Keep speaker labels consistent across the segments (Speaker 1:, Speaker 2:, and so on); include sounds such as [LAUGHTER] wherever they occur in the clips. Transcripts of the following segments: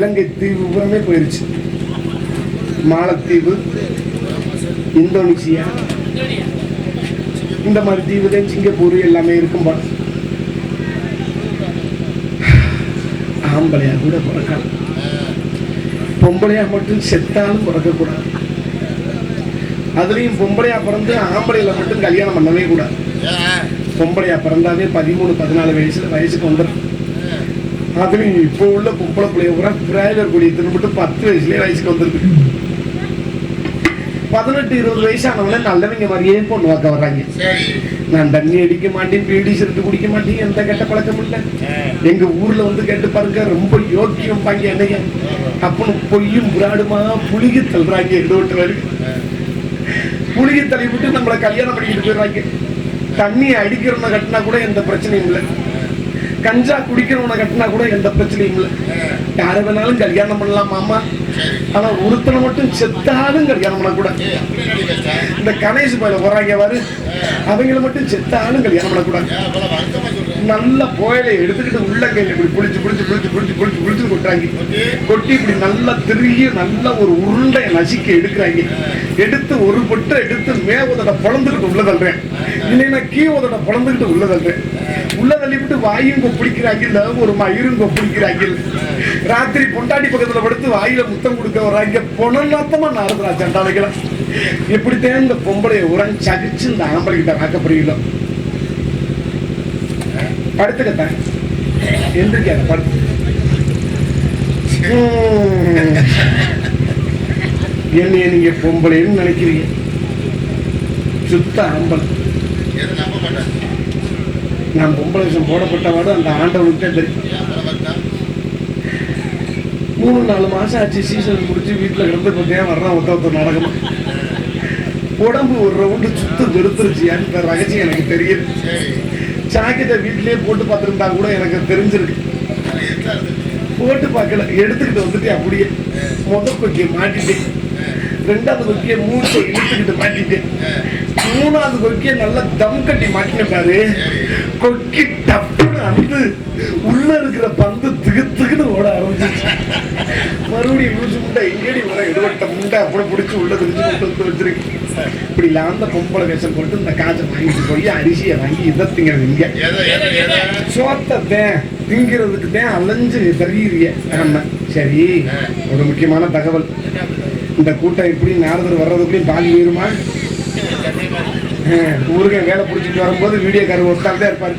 Speaker 1: இலங்கை தீவு பூராமே போயிருச்சு. மாலத்தீவு இந்தோனேசியா இந்த மாதிரி தீவு தான் சிங்கப்பூர் எல்லாமே இருக்கும் பா ஆம்பளையா கூட பிறக்கலாம். பொம்பளையா மட்டும் செத்தாலும் பிறக்கக்கூடாது. அதுலயும் பொம்பளையா பிறந்து ஆம்பளையில மட்டும் கல்யாணம் பண்ணவே கூடாது. பொம்பளையா பிறந்தாவே பதிமூணு பதினாலு வயசுல வயசுக்கு வந்துடும் அதுலயும் இப்போ உள்ள பொம்பளை பிள்ளைய பூரா பிராய்லர் கொடியை தின்னுபிட்டு பத்து வயசுலயே வயசுக்கு வந்துருக்கு. பதினெட்டு இருபது வயசானவங்கள நல்லவங்க மாதிரியே பொண்ணு பார்க்க வர்றாங்க. நான் தண்ணி அடிக்க மாட்டேன் பீடி சிறுத்து குடிக்க மாட்டேன் எந்த கெட்ட பழக்கம் இல்ல. எங்க ஊர்ல வந்து கேட்டு பாருங்க ரொம்ப யோக்கியம் பாங்க என்னைய. அப்பனு பொய்யும் புராடுமா புளிகி தள்ளுறாங்க வரைக்கும் புளிகி தள்ளி விட்டு நம்மளை கல்யாணம் பண்ணிட்டு போயிடுறாங்க. தண்ணி அடிக்கிறவனை கட்டினா கூட எந்த பிரச்சனையும் இல்லை. கஞ்சா குடிக்கிறவனை கட்டினா கூட எந்த பிரச்சனையும் இல்லை. யாரை வேணாலும் கல்யாணம் பண்ணலாம் மாமா. ஆனா ஒருத்தனை மட்டும் செத்தாலும் கல்யாணம் பண்ணக்கூடாது. இந்த கணேஷ் பயில போறாங்க பாரு. அவங்கள மட்டும் செத்தாலும் கல்யாணம் பண்ணக்கூடாது. நல்ல புயலை எடுத்துக்கிட்டு உள்ளங்கையில இப்படி புளிச்சு புளிச்சு புளிச்சு புளிச்சு புளிச்சு புளிச்சு கொட்டுறாங்க. கொட்டி இப்படி நல்லா திருகி நல்ல ஒரு உருண்டை நசிக்க எடுக்கிறாங்க. எடுத்து ஒரு பொட்டை எடுத்து மே உதட பொழந்துக்கிட்டு உள்ள தள்ளுறேன். இல்லைன்னா கீ உதட பொழந்துக்கிட்டு உள்ள தள்ளுறேன். உள்ள தள்ளிவிட்டு வாயும் கொப்பிடிக்கிறாங்க இல்ல ஒரு மயிரும் கொப்பிடிக்கிறாங்க ராத்திரி பொண்டாட்டி பக்கத்துல படுத்து வாயில முத்தம் கொடுக்க வர்றாங்க. பொணநாத்தமா நாரதுரா சண்டாளைகளை. எப்படித்தான் இந்த பொம்பளைய உரம் சகிச்சு இந்த ஆம்பளை கிட்ட வாக்கப்படுகிறீங்களோ படுத்துக்கத்தான் எந்திரிக்காத படுத்து. உம். என்னைய நீங்க பொம்பளைன்னு நினைக்கிறீங்க. சுத்த ஆம்பளை. நான் பொம்பளை விஷயம் போடப்பட்டவாடு அந்த ஆண்டவனுக்கு தெரியும். மூணு நாலு மாசம் ஆச்சு சீசன் முடிச்சு வீட்டுல கிடந்து பார்த்தேன் வர்றான் ஒருத்த ஒருத்தர் நடக்கணும். உடம்பு ஒரு ரவுண்டு சுத்தம் வெறுத்துருச்சு அந்த ரகசியம் எனக்கு தெரியுது. ஜாக்கெட்டை வீட்டிலேயே போட்டு பார்த்துருந்தா கூட எனக்கு தெரிஞ்சிருக்கு. போட்டு பார்க்கல எடுத்துக்கிட்டு வந்துட்டு அப்படியே. முத கொக்கிய மாட்டிட்டேன். ரெண்டாவது கொக்கிய மூணு இழுத்துக்கிட்டு மாட்டிட்டேன். மூணாவது கொக்கிய நல்லா தம் கட்டி மாட்டினேன் பாரு. கொக்கி டப்புன்னு அந்து உள்ள இருக்கிற பந்து திகு திகுன்னு ஓட ஆரம்பிச்சிச்சு மறுபடியும் லூசு முண்டை எங்கேடி வர எடுவட்ட முண்டை அப்படி பிடிச்சி உள்ள தெரிஞ்சு கொண்டு வந்து வச்சிருக்கு. இப்படி இல்லாம பொம்பளை வேஷம் போட்டு இந்த காசை வாங்கிட்டு போய் அரிசியை வாங்கி இதை திங்கிறது இங்க சோத்தத்தை திங்கிறதுக்கு தான் அலைஞ்சு தெரியுறிய ஆமா சரி ஒரு முக்கியமான தகவல். இந்த கூட்டம் எப்படி நாரதர் வர்றதுக்குள்ளேயும் பாதி உயிருமா? [LAUGHS] ஊருக்கு வேலை பிடிச்சிட்டு வரும்போது வீடியோக்காரர் ஒருத்தால் தான் இருப்பாரு.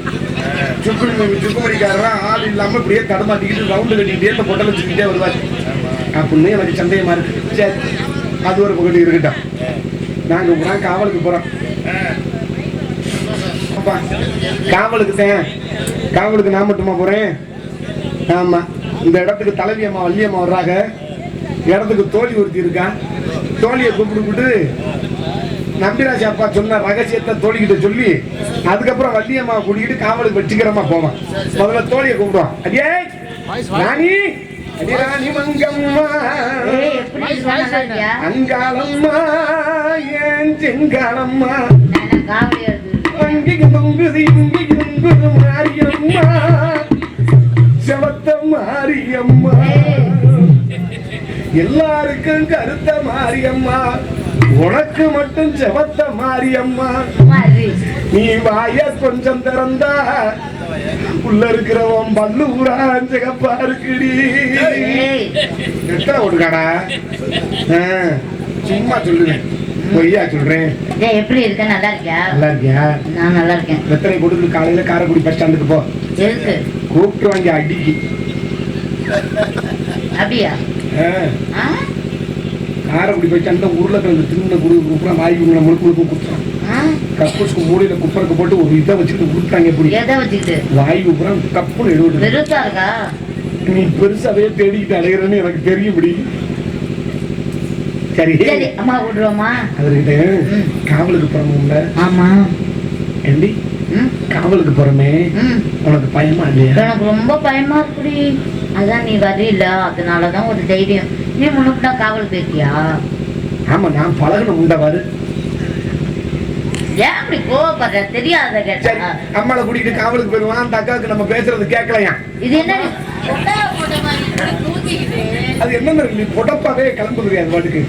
Speaker 1: சுக்குமணி சுக்குமணிக்காரரா ஆள் இல்லாமல் இப்படியே தடமாட்டிக்கிட்டு ரவுண்டு கட்டிக்கிட்டே இந்த பொட்டலை வச்சுக்கிட்டே வருவார். அப்படின்னு எனக்கு சந்தேகமா இருக்கு. சரி அது ஒரு பகுதி இருக்கட்டும். நாங்கள் பூரா காவலுக்கு போகிறோம் அப்பா, காவலுக்கு தான் காவலுக்கு நான் மட்டுமா போகிறேன் ஆமாம் இந்த இடத்துக்கு தலைவி அம்மா வள்ளி அம்மா வர்றாங்க. இடத்துக்கு தோழி ஒருத்தி இருக்கா? தோழியை கூப்பிட்டு நம்பிராஜ் அப்பா சொன்ன ரகசியத்தை தோழிக்கிட்ட சொல்லி அதுக்கப்புறம் வள்ளியம்மா கூட்டிக்கிட்டு காவலுக்கு வெற்றிகரமா போவான். முதல்ல தோழியை கூப்பிடுவான். அடியே! ராணி! ராணி மங்கம்மா.
Speaker 2: ஏய், எப்படி இருக்க? நல்லா இருக்கியா?
Speaker 1: அங்காளம்மா ஏன் செங்காலம்மா அங்கிக்கு தொங்குது இங்கிக்கு தொங்குது மாரியம்மா. செவத்த மாரியம்மா. எல்லாருக்கும் கருத்த மாரியம்மா. உனக்கு மட்டும் செவத்த மாரியம்மா. நீ வாய கொஞ்சம் திறந்தா உள்ள இருக்கிறவன் பல்லூரா சிகப்பா இருக்குடி. எத்தனை ஓட்டுக்காடா ஆ, சும்மா சொல்லுவேன் பொய்யா சொல்றேன்.
Speaker 2: எப்படி இருக்க? நல்லா இருக்கியா?
Speaker 1: நல்லா இருக்கியா?
Speaker 2: நான் நல்லா இருக்கேன்.
Speaker 1: வெத்தனை கொடுத்து காலையில காரைக்குடி பஸ் ஸ்டாண்டுக்கு போ. கூப்பிட்டு வாங்கி அடிக்கு.
Speaker 2: அப்படியா?
Speaker 1: காரைக்குடி பஸ் ஸ்டாண்ட்ல உருளைக்கிழங்கு தின்ன குடு குப்புறம் வாய் குங்களை முழுக்க முழுக்க குத்துறான்
Speaker 2: ஆ?
Speaker 1: கக்கூஸ்க்கு மூடியில குப்பருக்கு போட்டு ஒரு இதை வச்சுட்டு கொடுத்தாங்க எப்படி
Speaker 2: எதை வச்சுக்கிட்டு
Speaker 1: வாய் குப்புறம் கப்புன்னு எழுவிட்டு
Speaker 2: பெருசா இருக்கா
Speaker 1: நீ பெருசாவே தேடிக்கிட்டு அலைகிறேன்னு எனக்கு தெரியும் இப்படி சரி
Speaker 2: சரி அம்மா விடுறோமா
Speaker 1: அதுக்கிட்ட
Speaker 2: ம்.
Speaker 1: காவலுக்கு போறோம்ல
Speaker 2: ஆமா
Speaker 1: ஏண்டி காவலுக்கு போறோமே. உனக்கு பயமா இல்லையா
Speaker 2: எனக்கு ரொம்ப பயமா இருக்குடி அதான் நீ வரல அதனாலதான் ஒரு தைரியம் நீ முன்னுக்கு தான் காவல் போயிருக்கியா
Speaker 1: ஆமா நான் பழகணும் உண்டவாரு.
Speaker 2: ஏன் அப்படி கோவப்படுற? தெரியாத கேட்டா.
Speaker 1: அம்மாளை கூட்டிட்டு காவலுக்கு போயிருவான் அந்த அக்காவுக்கு நம்ம பேசுறது கேட்கலையா?
Speaker 2: இது என்ன?
Speaker 1: அது என்னன்னு நீ புடப்பாவே கிளம்புது அது பாட்டுக்கு?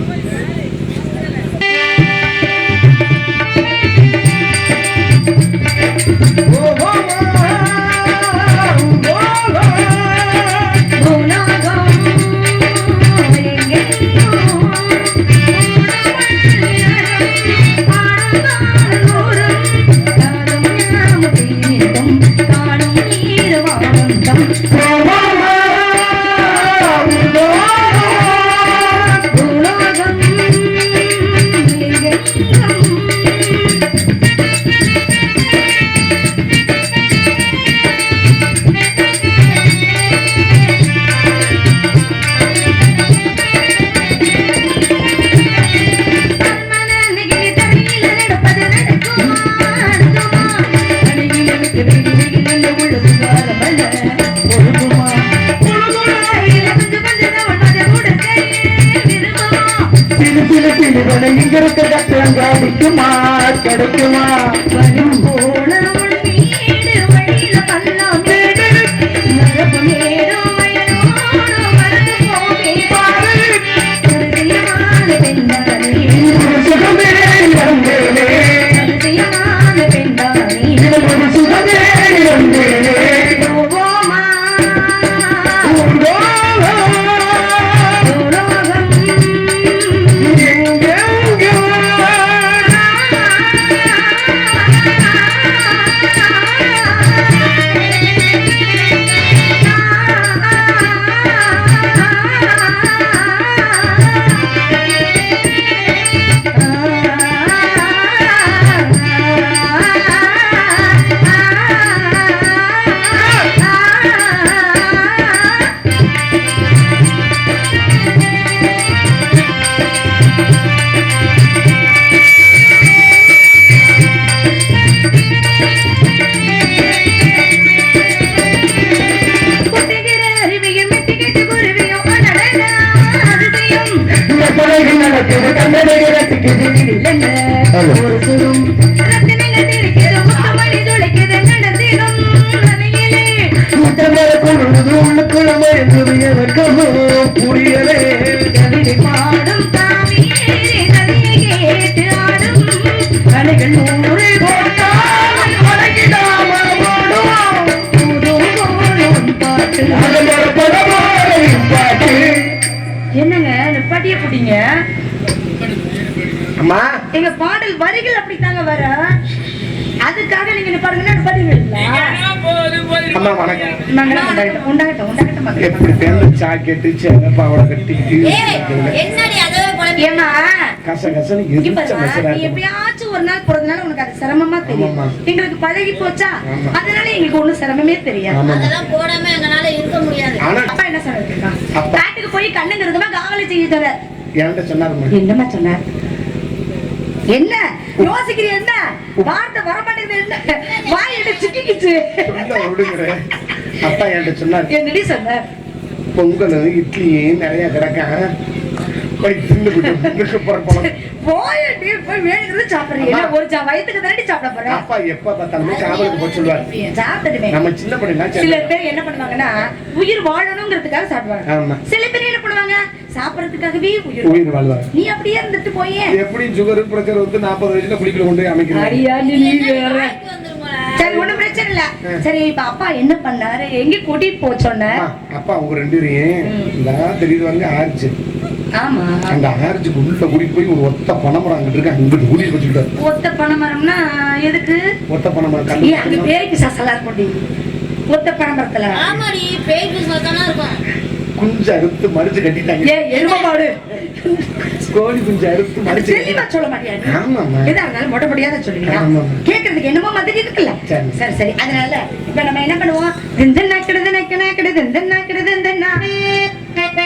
Speaker 3: கிடைக்குமா? ஒரு
Speaker 1: அம்மா வணக்கம். எப்படி ஜாக்கெட்டு பாவாடை கச கசன்னு
Speaker 3: எப்பயாச்சும் ஒரு நாள் பிறந்தனால உனக்கு அது சிரமமா தெரியும். எங்களுக்கு பழகி போச்சா. அதனால எங்களுக்கு ஒண்ணும் சிரமமே தெரியாது.
Speaker 2: அதெல்லாம் போடாம எங்களால இருக்க முடியாது.
Speaker 3: அப்பா என்ன சொல்ல கேட்கான்
Speaker 1: அப்பா.
Speaker 3: காட்டுக்கு போய் கண்ணுங்கிறதுமா காவலை செய்ய சொல்ல
Speaker 1: என்கிட்ட சொன்னாருமா
Speaker 3: என்னம்மா சொன்னார்? என்ன? யோசிக்கிறீ என்ன? வார்த்தை வர மாட்டேங்குது என்ன? வாய் என்ன சிக்கிக்கிச்சு.
Speaker 1: அப்பா என்கிட்ட சொன்னாரு.
Speaker 3: என்னடி சொன்னார்
Speaker 1: பொங்கல் இட்லியும் நிறைய கிடக்கான் போய் தின்னு புறப்படும்
Speaker 3: போயிட்டு போய் வேணுங்கிறது சாப்பிடுறீங்க. என்ன ஒரு வயிற்றுக்கு தானடி சாப்பிட போறேன்
Speaker 1: அப்பா எப்ப பார்த்தாலுமே காவலுக்கு போய் சொல்லுவாரு.
Speaker 3: சாப்பிட்டுடுமே
Speaker 1: நம்ம சின்ன பிள்ளைனா
Speaker 3: சில பேர் என்ன பண்ணுவாங்கன்னா உயிர் வாழணுங்கிறதுக்காக சாப்பிடுவாங்க. சில பேர் என்ன சாப்பிடறதுக்காகவே உயிர்
Speaker 1: வாழ்வார்
Speaker 3: நீ அப்படியே இருந்துட்டு போயே.
Speaker 1: எப்படி சுகர் பிரஷர் வந்து நாற்பது வயசுல குடிக்கல கொண்டு போய்
Speaker 2: வந்துருமோல.
Speaker 3: சரி ஒண்ணும் பிரச்சனை இல்ல. சரி இப்ப அப்பா என்ன பண்ணாரு? எங்க கூட்டிட்டு போக சொன்ன?
Speaker 1: அப்பா உங்க ரெண்டு பேரையும் இந்த தெரியுது வந்து ஆரிச்சு
Speaker 3: ஆமா.
Speaker 1: அந்த ஆரிச்சுக்கு உள்ள கூட்டிட்டு போய் ஒரு ஒத்த பனைமரம் அங்கிட்டு இருக்கு. அங்கிட்டு கூட்டிட்டு வச்சுக்கிட்டாரு.
Speaker 3: ஒத்த பனை மரம்னா எதுக்கு?
Speaker 1: ஒத்த பனைமரம்
Speaker 3: ஏ அங்க பேருக்கு சசலா இருக்கும்டி. ஒத்த பனை மரத்துல
Speaker 2: ஆமாடி பேய் பிசினஸ் தானே இருக்கும்.
Speaker 1: குஞ்சு அறுத்து மடிச்சு கட்டிட்டாங்க
Speaker 3: எரும மாடு
Speaker 1: கோழி குஞ்சு அறுத்து மடிச்சு
Speaker 3: தெளிவா சொல்ல மாட்டியா நீ?
Speaker 1: ஆமாம்மா
Speaker 3: எதா இருந்தாலும் மொட்டை படியாத சொல்லுவீங்க. கேக்குறதுக்கு என்னமோ மாதிரி இருக்குல்ல
Speaker 1: சரி.
Speaker 3: சரி அதனால இப்ப நம்ம என்ன பண்ணுவோம் இந்த நாக்கிடுது நக்க நாக்கிடுது இந்த நாக்கிடுது இந்த நா முத்து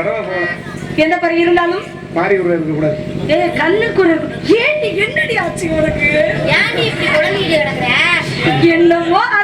Speaker 1: பறவை போல
Speaker 3: எந்த பறவை இருந்தாலும்?
Speaker 1: மாறி விடுறது இருக்கக்கூடாது
Speaker 3: ஏ கண்ணுக்கு ஒரு ஏண்டி என்னடி ஆச்சு உனக்கு?
Speaker 2: இப்படி கிடக்குற?
Speaker 3: ஆச்சு ஆனா